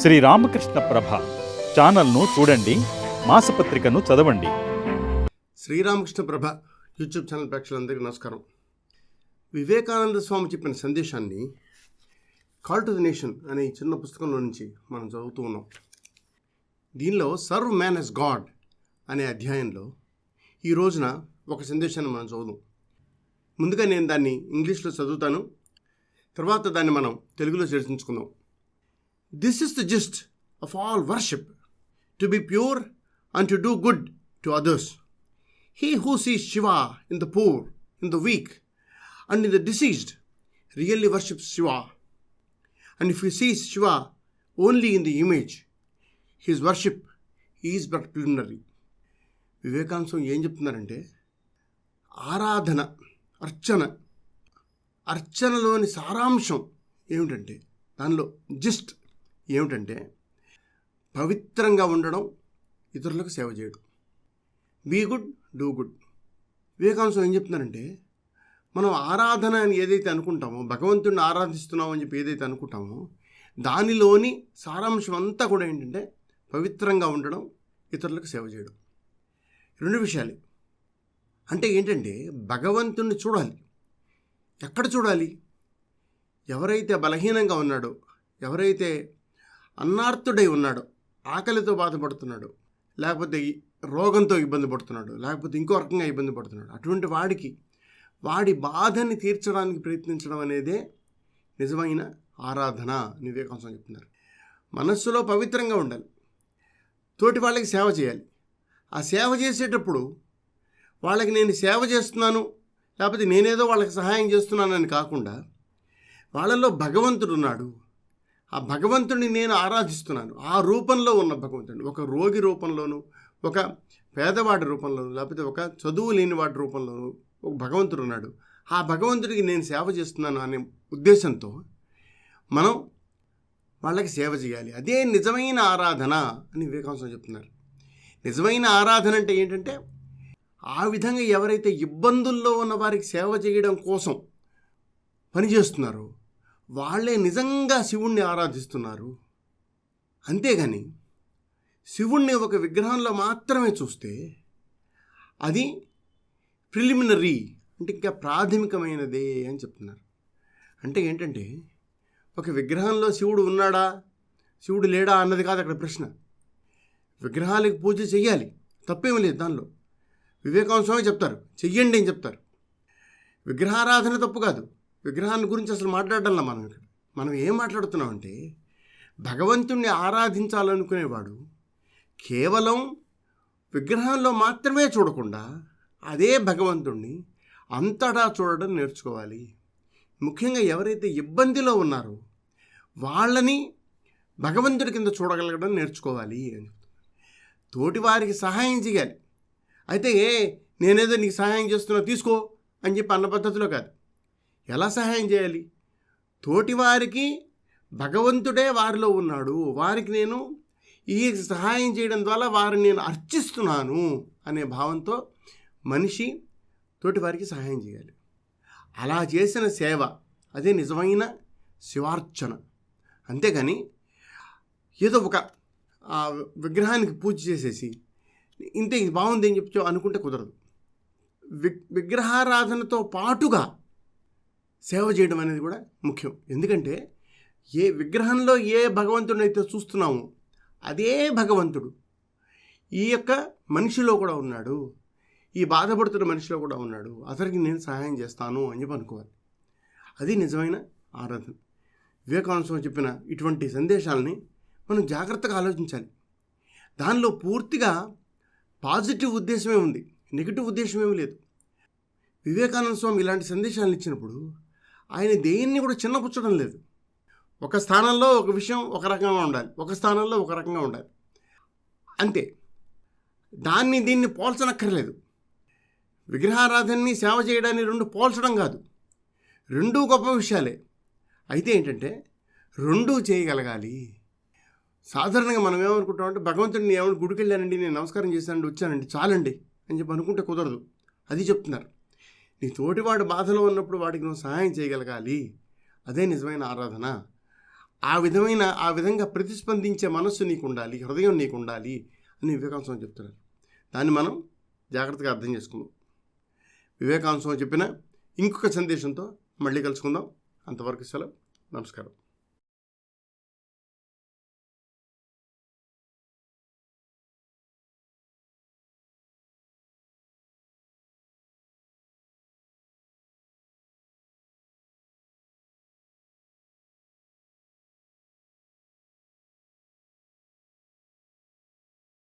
శ్రీ రామకృష్ణ ప్రభ ఛానల్ను చూడండి మాసపత్రికను చదవండి. శ్రీరామకృష్ణ ప్రభ యూట్యూబ్ ఛానల్ ప్రేక్షకులందరికీ నమస్కారం. వివేకానంద స్వామి చెప్పిన సందేశాన్ని కాల్ టు ది నేషన్ అనే చిన్న పుస్తకంలో నుంచి మనం చదువుతూ ఉన్నాం. దీనిలో సర్వ్ మ్యాన్ ఎస్ గాడ్ అనే అధ్యాయంలో ఈ రోజున ఒక సందేశాన్ని మనం చదువుదాం. ముందుగా నేను దాన్ని ఇంగ్లీష్లో చదువుతాను. తర్వాత దాన్ని మనం తెలుగులో చర్చించుకుందాం. This is the gist of all worship to be pure and to do good to others he who see Shiva in the poor in the weak and in the diseased really worship Shiva and if you see Shiva only in the image his worship is but preliminary వివేకానందం ఏం చెప్తున్నారంటే ఆరాధన అర్చన అర్చనలోని సారాంశం ఏమిటంటే దానిలో gist ఏమిటంటే పవిత్రంగా ఉండడం ఇతరులకు సేవ చేయడం. Be good do good. వివేకాంశం ఏం చెప్తున్నారంటే మనం ఆరాధన అని ఏదైతే అనుకుంటామో భగవంతుడిని ఆరాధిస్తున్నామో అని చెప్పి ఏదైతే అనుకుంటామో దానిలోని సారాంశం అంతా కూడా ఏంటంటే పవిత్రంగా ఉండడం ఇతరులకు సేవ చేయడం. రెండు విషయాలు. అంటే ఏంటంటే భగవంతుణ్ణి చూడాలి. ఎక్కడ చూడాలి? ఎవరైతే బలహీనంగా ఉన్నాడో ఎవరైతే అన్నార్థుడై ఉన్నాడు. ఆకలితో బాధపడుతున్నాడు. లేకపోతే రోగంతో ఇబ్బంది పడుతున్నాడు. లేకపోతే ఇంకో రకంగా ఇబ్బంది పడుతున్నాడు. అటువంటి వాడికి వాడి బాధని తీర్చడానికి ప్రయత్నించడం అనేదే నిజమైన ఆరాధన అని చెప్తున్నారు. మనస్సులో పవిత్రంగా ఉండాలి. తోటి వాళ్ళకి సేవ చేయాలి. ఆ సేవ చేసేటప్పుడు వాళ్ళకి నేను సేవ చేస్తున్నాను లేకపోతే నేనేదో వాళ్ళకి సహాయం చేస్తున్నానని కాకుండా వాళ్ళలో భగవంతుడు ఉన్నాడు. ఆ భగవంతుడిని నేను ఆరాధిస్తున్నాను. ఆ రూపంలో ఉన్న భగవంతుడిని ఒక రోగి రూపంలోనూ ఒక పేదవాడి రూపంలోనూ లేకపోతే ఒక చదువు లేని వాడి రూపంలోనూ ఒక భగవంతుడు ఉన్నాడు. ఆ భగవంతుడికి నేను సేవ చేస్తున్నాను అనే ఉద్దేశంతో మనం వాళ్ళకి సేవ చేయాలి. అదే నిజమైన ఆరాధన అని వివేకాంశం చెప్తున్నారు. నిజమైన ఆరాధన అంటే ఏంటంటే ఆ విధంగా ఎవరైతే ఇబ్బందుల్లో ఉన్న వారికి సేవ చేయడం కోసం పనిచేస్తున్నారో వాళ్ళే నిజంగా శివుణ్ణి ఆరాధిస్తున్నారు. అంతేగాని శివుణ్ణి ఒక విగ్రహంలో మాత్రమే చూస్తే అది ప్రిలిమినరీ అంటే ఇంకా ప్రాథమికమైనదే అని చెప్తున్నారు. అంటే ఏంటంటే ఒక విగ్రహంలో శివుడు ఉన్నాడా? శివుడు లేడా అన్నది కాదు అక్కడ ప్రశ్న. విగ్రహాలకు పూజ చెయ్యాలి. తప్పేమీ లేదు దానిలో. వివేకాంశమే స్వామి చెప్తారు. చెయ్యండి అని చెప్తారు. విగ్రహారాధన తప్పు కాదు. విగ్రహాన్ని గురించి అసలు మాట్లాడాల మనం ఇక్కడ? మనం ఏం మాట్లాడుతున్నామంటే భగవంతుణ్ణి ఆరాధించాలనుకునేవాడు కేవలం విగ్రహంలో మాత్రమే చూడకుండా అదే భగవంతుణ్ణి అంతటా చూడడం నేర్చుకోవాలి. ముఖ్యంగా ఎవరైతే ఇబ్బందిలో ఉన్నారో వాళ్ళని భగవంతుడి కింద చూడగలగడం నేర్చుకోవాలి అని తోటి వారికి సహాయం చేయాలి. అయితే ఏ నేనేదో నీకు సహాయం చేస్తున్నా తీసుకో అని చెప్పి అన్న పద్ధతిలో కాదు. ఎలా సహాయం చేయాలి? తోటివారికి భగవంతుడే వారిలో ఉన్నాడు. వారికి నేను ఈ సహాయం చేయడం ద్వారా వారిని నేను అర్చిస్తున్నాను అనే భావంతో మనిషి తోటివారికి సహాయం చేయాలి. అలా చేసిన సేవ అదే నిజమైన శివార్చన. అంతేగాని ఏదో ఒక ఆ విగ్రహానికి పూజ చేసేసి ఇంతే ఇది బాగుంది అని చెప్పి అనుకుంటే కుదరదు. వి విగ్రహారాధనతో పాటుగా సేవ చేయడం అనేది కూడా ముఖ్యం. ఎందుకంటే ఏ విగ్రహంలో ఏ భగవంతుడిని అయితే చూస్తున్నామో అదే భగవంతుడు ఈ యొక్క మనిషిలో కూడా ఉన్నాడు. ఈ బాధపడుతున్న మనిషిలో కూడా ఉన్నాడు. అతనికి నేను సహాయం చేస్తాను అని చెప్పి అనుకోవాలి. అది నిజమైన ఆరాధన. వివేకానంద స్వామి చెప్పిన ఇటువంటి సందేశాలని మనం జాగ్రత్తగా ఆలోచించాలి. దానిలో పూర్తిగా పాజిటివ్ ఉద్దేశమే ఉంది. నెగిటివ్ ఉద్దేశం ఏమీ లేదు. వివేకానంద స్వామి ఇలాంటి సందేశాలను ఇచ్చినప్పుడు ఆయన దేన్ని కూడా చిన్నపుచ్చడం లేదు. ఒక స్థానంలో ఒక విషయం ఒక రకంగా ఉండాలి. ఒక స్థానంలో ఒక రకంగా ఉండాలి. అంతే. దాన్ని దీన్ని పోల్చనక్కర్లేదు. విగ్రహారాధనని సేవ చేయడాన్ని రెండు పోల్చడం కాదు. రెండూ గొప్ప విషయాలే. అయితే ఏంటంటే రెండూ చేయగలగాలి. సాధారణంగా మనం ఏమనుకుంటామంటే భగవంతుడిని ఏమైనా గుడికి వెళ్ళానండి నేను నమస్కారం చేశానండి వచ్చానండి చాలండి అని చెప్పి అనుకుంటే కుదరదు. అది చెప్తున్నారు. నీ తోటివాడు బాధలో ఉన్నప్పుడు వాడికి నువ్వు సహాయం చేయగలగాలి. అదే నిజమైన ఆరాధన. ఆ విధమైన ఆ విధంగా ప్రతిస్పందించే మనస్సు నీకు ఉండాలి హృదయం నీకు ఉండాలి అని వివేకాంశం చెప్తున్నారు. దాన్ని మనం జాగ్రత్తగా అర్థం చేసుకుందాం. వివేకాంశం చెప్పిన ఇంకొక సందేశంతో మళ్ళీ కలుసుకుందాం. అంతవరకు సెలవు. నమస్కారం.